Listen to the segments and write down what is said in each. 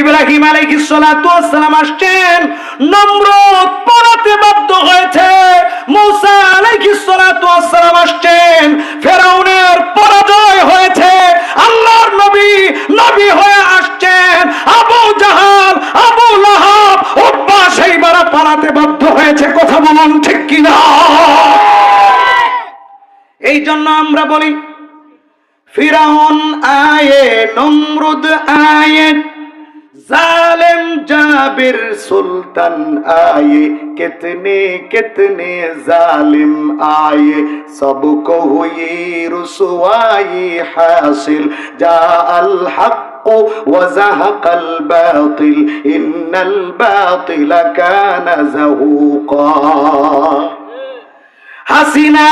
ইব্রাহিম আলাইহিস সালাতু ওয়াসসালাম আসছেন, নমরুদ পড়াতে বাধ্য হয়েছে। মুসা আলাইহিস সালাতু ওয়াসসালাম আসছেন, ফেরাউনের পরাজয় হয়েছে। আল্লাহর নবী নবী হয়ে আসছেন। আবু জাহাল, আবু লাহাব, উব্বা সেইবারা পালাতে বাধ্য হয়েছে। কথা বলুন ঠিক কিনা? এই জন্য আমরা বলি, ফিরাউন আয়ে, নমরুদ আয়ে জালেম জাবির সুলতান আয়ে कितने कितने जालिम आए सबको हुई रुसवाई हासिल जा अल हक وزهق الباطل إن الباطل كان زهوقا হাসিনা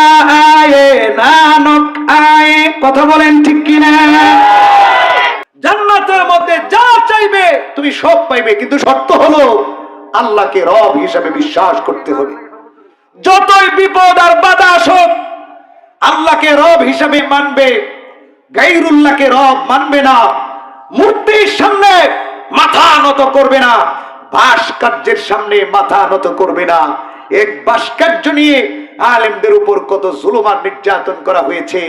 আয়ে নানক আয়ে কথা বলেন ঠিক কিনা জান্নাতের মধ্যে যা চাইবে তুমি সব পাইবে, কিন্তু শর্ত হলো আল্লাহকে রব হিসাবে বিশ্বাস করতে হবে। যতই বিপদ আর বাধা আসুক, আল্লাহকে রব হিসাবে মানবে, গাইরুল্লাহকে রব মানবে না, মূর্তির সামনে মাথা নত করবে না, ভাস্কর্যের সামনে মাথা নত করবে না। এক ভাস্কর্য নিয়ে আলেমদের উপর কত জুলুমার নির্যাতন করা হয়েছে।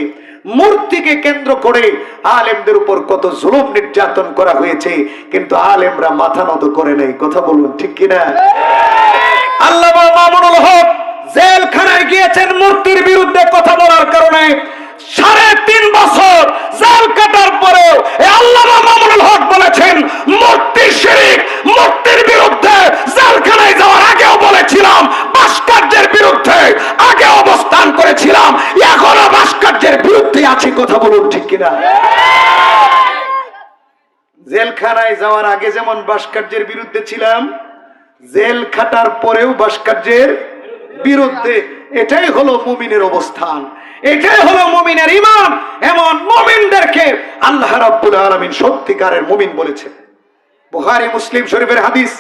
মূর্তিকে কেন্দ্র করে আলেমদের উপর কত জুলুম নির্যাতন করা হয়েছে, কিন্তু আলেমরা মাথা নত করে নেই। কথা বলুন, ঠিক কিনা? আল্লাহ মামুনুল হক জেলখানায় গিয়েছেন মূর্তির বিরুদ্ধে কথা বলার কারণে। সাড়ে তিন বছর জেল কাটার পরেও এই আল্লামা মামুনুল হক বলেছেন মূর্তি শিরিক মূর্তির বিরুদ্ধে জেলখানায় যাওয়ার আগেও বলেছিলাম ভাস্কর্যের বিরুদ্ধে আগে অবস্থান করেছিলাম এখনও ভাস্কর্যের বিরুদ্ধে আছি কথা বলুন ঠিক কিনা? জেলখানায় যাওয়ার আগে যেমন ভাস্কর্যের বিরুদ্ধে ছিলাম, জেল খাটার পরেও ভাস্কর্যের বিরুদ্ধে। এটাই হলো মুমিনের অবস্থান। এটাই হলো মুমিনের ইমান। এমন মুমিনদেরকে আল্লাহ রাব্বুল আলামিন সত্যিকারের মুমিন বলেছে বুখারী, মুসলিম শরীফের হাদিস,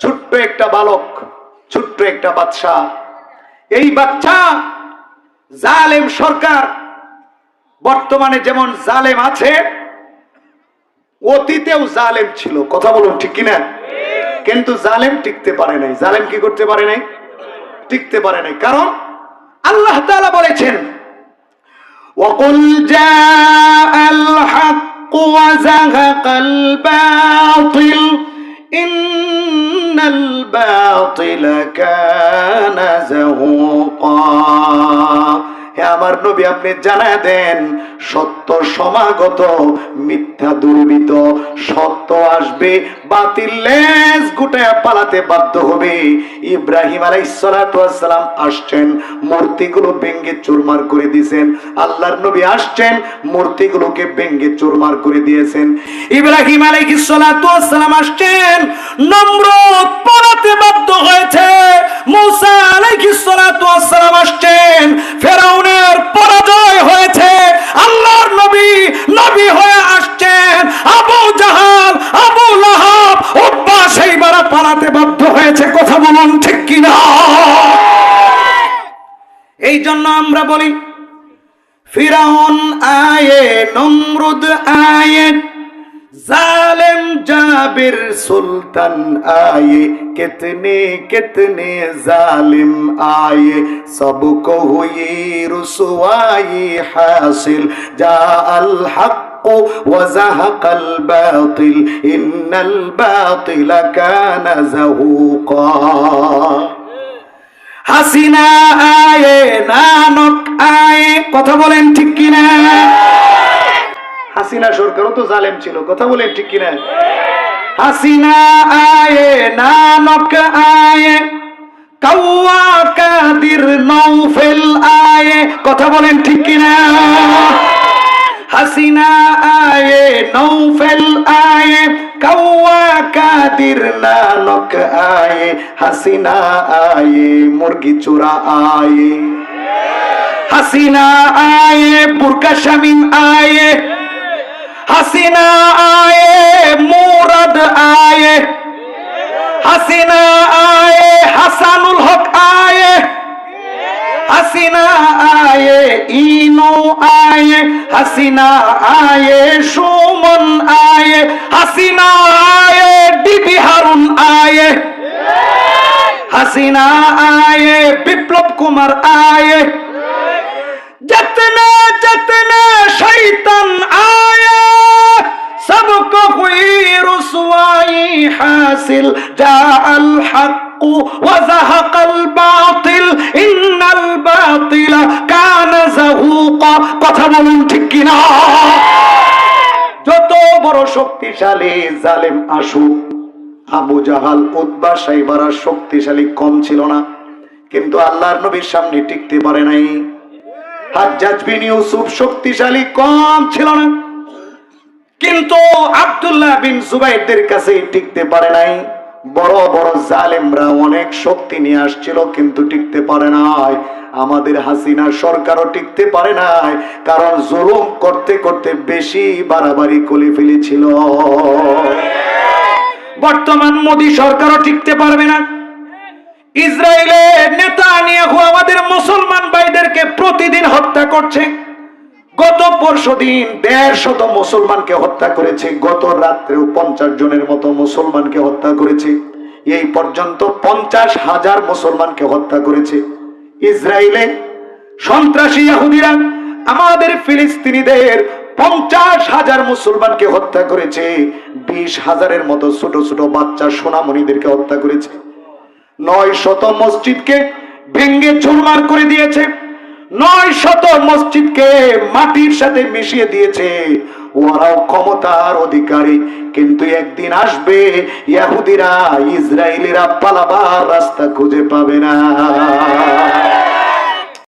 ছোট্ট একটা বালক, ছোট্ট একটা বাচ্চা এই বাচ্চা জালেম সরকার বর্তমানে যেমন জালেম আছে অতীতেও জালেম ছিল কথা বলুন ঠিক কিনা কিন্তু জালেম টিকতে পারে নাই জালেম কি করতে পারে নাই টিকতে পারে নাই কারণ আল্লাহ তাআলা বলেছেন وقل جاء الحق وزهق الباطل إن الباطل كان زهوقا হে আমার নবী আপনি জানা দেন সত্য সমাগত, মিথ্যা দুর্বৃত সত্য আসবে, বাতিল লেজ গুটায় পালাতে বাধ্য হবে। ইব্রাহিম আলাইসালাম আসছেন, মূর্তিগুলো ভেঙ্গে চুরমার করে দিয়েছেন। আল্লাহর নবী আসছেন, মূর্তিগুলোকে ভেঙ্গে চুরমার করে দিয়েছেন। ইব্রাহিম আলাইসালাম আসছেন, নমরুদ পালাতে বাধ্য হয়েছে। মুসা আলাইসালাম আসছেন, ফেরাউনের নবী নবী হয়ে আসছেন আবু জাহাল আবু লাহাব উব্বা সেইবারা পালাতে বাধ্য হয়েছে কথা বলুন ঠিক কিনা এই জন্য আমরা বলি ফিরাউন আয়ে নমরুদ আয়ে जालिम जाबिर सुल्तान आए कितने कितने जालिम आए सबको हुई रुसवाई हासिल जा अल हक وزهق الباطل إن الباطل كان زهوقا হাসিনা আয়ে নানক আয়ে কথা বলেন ঠিক কিনা হাসিনা সরকারও তো জালেম ছিল কথা বলেন ঠিক কিনা হাসিনা আয়ে নানক আয়ে কাউয়া কাদির নৌফেল আয়ে কথা বলেন ঠিক কিনা কাদির নানক আয়ে, হাসিনা আয়ে, মুরগি চোরা আয়ে। হাসিনা আয়ে, বুরকা শামিম আয়ে। হাসিনা আয়ে হাসিনা আয়ে ইনু আয়ে হাসিনা আয়ে সুমন আয়ে হাসিনা আয়ে आए हसीना आए विप्लव कुमार आए जितने जितने शैतन आए सबको हुई रसवाई हासिल जाअल উম্মত কথা বলুন ঠিক কিনা? যত বড় শক্তিশালী জালেম আসু আবু জাহাল উদ্বাস সাইবারা শক্তিশালী কম ছিল না। কিন্তু আল্লাহর নবীর সামনে টিকতে পারে নাই। শক্তিশালী কম ছিল না। কিন্তু আব্দুল্লাহ বিন জুবাইদের কাছে টিকতে পারে নাই। বড় বড় জালেমরা অনেক শক্তি নিয়ে আসছিল, কিন্তু টিকতে পারে নাই। আমাদের হাসিনা সরকারও টিকতে পারে নাই, কারণ জুলুম করতে করতে বেশি বাড়াবাড়ি করে ফেলেছিল। বর্তমান মোদী সরকারও টিকতে পারবে না। ইসরায়েলের নেতা নিয়ে আমাদের মুসলমান ভাইদেরকে প্রতিদিন হত্যা করছে। গত পরশু দিন দেড় শত মুসলমানকে হত্যা করেছে, গত রাত্রেও পঞ্চাশ জনের মতো মুসলমানকে হত্যা করেছে। এই পর্যন্ত পঞ্চাশ হাজার মুসলমানকে হত্যা করেছে। ইসরায়েলে সন্ত্রাসী ইহুদিরা, আমাদের ফিলিস্তিনিদের পঞ্চাশ হাজার মুসলমানকে হত্যা করেছে। বিশ হাজারের মতো ছোট ছোট বাচ্চা সোনামণিদেরকে হত্যা করেছে। নয় শত মসজিদকে ভেঙ্গে চুরমার করে দিয়েছে। নয় শত মসজিদকে মাটির সাথে মিশিয়ে দিয়েছে। ওরাও ক্ষমতার অধিকারী, কিন্তু একদিন আসবে ইহুদিরা ইসরায়েলিরা পালাবার রাস্তা খুঁজে পাবে না।